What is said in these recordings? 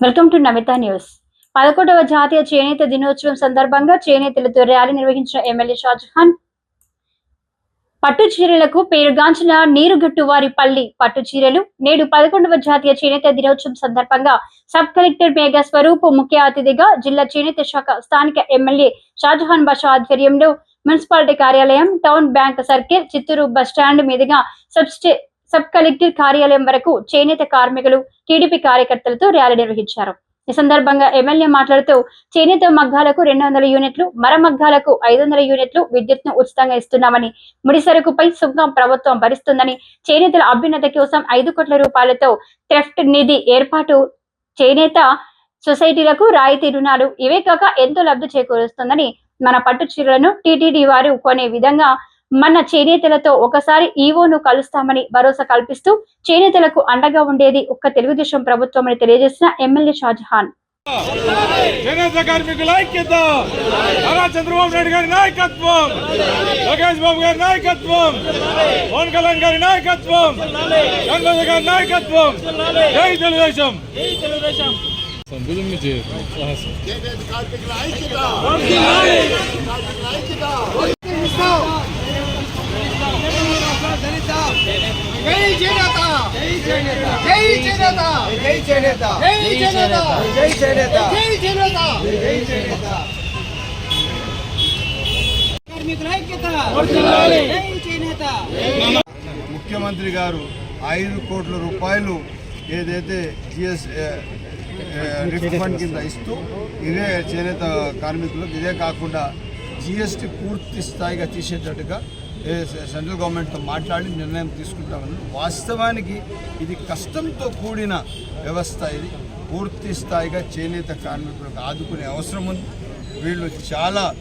Welcome to Namitha news. పదకొండవ జాతీయ చేనేత దినోత్సవం సందర్భంగా చేనేతలతో ర్యాలీ నిర్వహించిన ఎమ్మెల్యే షాజహాన్ పట్టు చీరలకు పేరుగాంచిన నీరుగట్టు వారి పల్లి పట్టు చీరలు నేడు పదకొండవ జాతీయ చేనేత దినోత్సవం సందర్భంగా సబ్ కలెక్టర్ మేఘా స్వరూప్ ముఖ్య అతిథిగా జిల్లా చేనేత శాఖ స్థానిక ఎమ్మెల్యే షాజహాన్ బాషా ఆధ్వర్యంలో మున్సిపాలిటీ కార్యాలయం town bank circle Chittoor bus stand మీదుగా సబ్ స్టే- సబ్ కలెక్టర్ కార్యాలయం వరకు చేనేత కార్మికులు టీడీపీ కార్యకర్తలతో ర్యాలీ నిర్వహించారు. ఈ సందర్భంగా ఎమ్మెల్యే మాట్లాడుతూ చేనేత మగ్గాలకు రెండు వందల యూనిట్లు మర మగ్గాలకు ఐదు వందల యూనిట్లు విద్యుత్ను ఉచితంగా ఇస్తున్నామని ముడి సరుకుపై సుంకం ప్రభుత్వం భరిస్తుందని చేనేతల అభ్యున్నత కోసం ఐదు కోట్ల రూపాయలతో థ్రెఫ్ట్ నిధి ఏర్పాటు చేనేత సొసైటీలకు రాయితీ రుణాలు ఇవే కాక ఎంతో లబ్ధి చేకూరుస్తుందని మన పట్టు చీరలను టీటీడీ వారు కొనే విధంగా మన చేనేతలతో ఒకసారి ఈవోను కలుస్తామని భరోసా కల్పిస్తూ చేనేతలకు అండగా ఉండేది ఒక్క తెలుగుదేశం ప్రభుత్వం అని తెలియజేసిన ఎమ్మెల్యే షాజహాన్. చేనేత కార్మికుల ఐక్యత నారా చంద్రబాబు నాయుడు గారి నాయకత్వం లోకేష్ బాబు గారి నాయకత్వం పవన్ కళ్యాణ్ గారి నాయకత్వం చంద్రబాబు గారి నాయకత్వం. జై తెలుగుదేశం చేనేత జై చేనేత జై చేనేత జై చేనేత జై చేనేత జై చేనేత జై చేనేత జై చేనేత కార్మికుల ఐక్యత! జై చేనేత ముఖ్యమంత్రి గారు ఐదు కోట్ల రూపాయలు ఏదైతే జిఎస్ రిఫండ్ కింద ఇస్తూ ఇదే చేనేత కార్మికులకు ఇదే కాకుండా జిఎస్టీ పూర్తి స్థాయిగా తీసేటట్టుగా సెంట్రల్ గవర్నమెంట్తో మాట్లాడి నిర్ణయం తీసుకుంటామని. వాస్తవానికి ఇది కష్టంతో కూడిన వ్యవస్థ ఇది. పూర్తి స్థాయిగా చేనేత కార్మికులకు ఆదుకునే అవసరం ఉంది. వీళ్ళు చాలా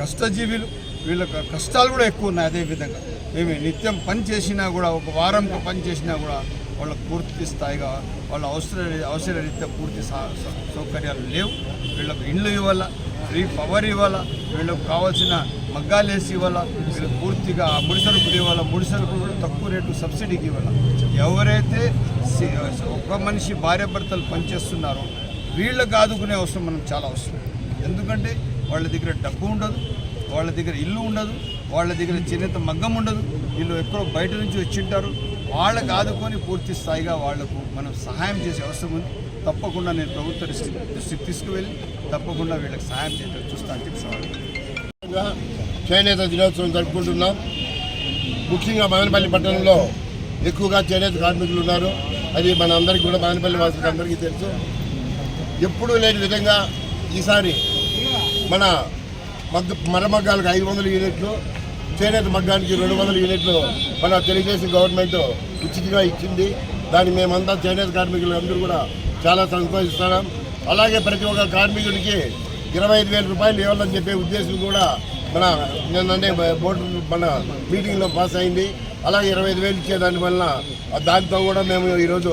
కష్టజీవులు. వీళ్ళ కష్టాలు కూడా ఎక్కువ ఉన్నాయి అదే విధంగా. మేము నిత్యం పని చేసినా కూడా ఒక వారంతో పని చేసినా కూడా వాళ్ళకు పూర్తి స్థాయిగా వాళ్ళ అవసర అవసర రీత్యా పూర్తి సా- సౌ- సౌకర్యాలు లేవు. వీళ్ళకు ఇండ్లు ఇవ్వాలా ఫ్రీ పవర్ ఇవ్వాలా వీళ్ళకు కావాల్సిన మగ్గాలు వేసి ఇవ్వాలా వీళ్ళకి పూర్తిగా ముడిసరుకులు ఇవ్వాలా? ముడిసరుకులు కూడా తక్కువ రేటు సబ్సిడీకి ఇవ్వాలా? ఎవరైతే ఒక మనిషి భార్య భర్తలు పనిచేస్తున్నారో వీళ్ళకి ఆదుకునే అవసరం మనం చాలా అవసరం. ఎందుకంటే వాళ్ళ దగ్గర డబ్బు ఉండదు వాళ్ళ దగ్గర ఇల్లు ఉండదు వాళ్ళ దగ్గర చేనేత మగ్గం ఉండదు వీళ్ళు ఎక్కడో బయట నుంచి వచ్చింటారు వాళ్ళకు ఆదుకొని పూర్తి స్థాయిగా వాళ్ళకు మనం సహాయం చేసే అవసరం ఉంది. తప్పకుండా నేను ప్రభుత్వ దృష్టికి దృష్టికి తీసుకువెళ్ళి తప్పకుండా వీళ్ళకి సహాయం చేయడం చూస్తాను చెప్పి చేనేత దినోత్సవం జరుపుకుంటున్నాం. ముఖ్యంగా మదనపల్లి పట్టణంలో ఎక్కువగా చేనేత కార్మికులు ఉన్నారు. అది మన అందరికీ కూడా మదనపల్లి వాసులకు అందరికీ తెలుసు. ఎప్పుడూ లేని విధంగా ఈసారి మన మగ్గ మరమగ్గాలకు ఐదు వందల యూనిట్లు చేనేత మగ్గానికి రెండు వందల యూనిట్లు మన తెలుగుదేశం గవర్నమెంట్ ఉచితంగా ఇచ్చింది. దాన్ని మేమంతా చేనేత కార్మికులు అందరూ కూడా చాలా సంతోషిస్తున్నాం. అలాగే ప్రతి ఒక్క కార్మికుడికి ఇరవై ఐదు వేల రూపాయలు ఇవ్వాలని చెప్పే ఉద్దేశం కూడా మన నిన్ననే బోర్డు మన మీటింగ్లో పాస్ అయింది. అలాగే ఇరవై ఐదు వేలు ఇచ్చే దానివల్ల దాంతో కూడా మేము ఈరోజు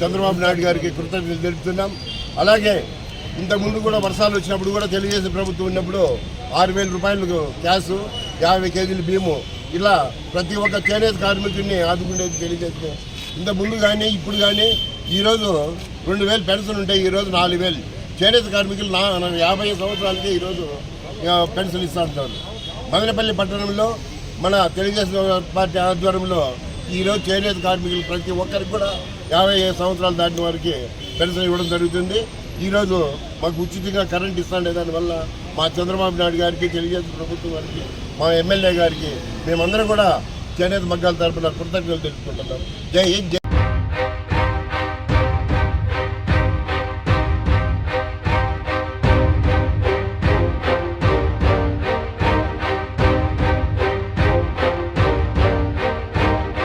చంద్రబాబు నాయుడు గారికి కృతజ్ఞతలు తెలుపుతున్నాం. అలాగే ఇంతకుముందు కూడా వర్షాలు వచ్చినప్పుడు కూడా తెలుగుదేశం ప్రభుత్వం ఉన్నప్పుడు ఆరు వేల రూపాయలకు క్యాష్ యాభై కేజీలు బియ్యము ఇలా ప్రతి ఒక్క చేనేత కార్మికుడిని ఆదుకునేది తెలియజేస్తే ఇంత ముందు కానీ ఇప్పుడు కానీ ఈరోజు రెండు వేలు పెన్షన్ ఉంటాయి ఈరోజు నాలుగు వేలు. చేనేత కార్మికులు నా యాభై సంవత్సరాలకే ఈరోజు పెన్షన్ ఇస్తూ ఉంటారు మదనపల్లి పట్టణంలో మన తెలుగుదేశం పార్టీ ఆధ్వర్యంలో ఈరోజు చేనేత కార్మికులు ప్రతి ఒక్కరికి కూడా యాభై ఐదు సంవత్సరాలు దాటిన వారికి పెన్షన్ ఇవ్వడం జరుగుతుంది. ఈరోజు మాకు ఉచితంగా కరెంట్ ఇస్తాండే దానివల్ల మా చంద్రబాబు నాయుడు గారికి తెలుగుదేశం ప్రభుత్వం గారికి మా ఎమ్మెల్యే గారికి మేమందరం కూడా చేనేత మగ్గాల తరపున కృతజ్ఞతలు తెలుపుకుంటున్నాం. జై హింద్ జై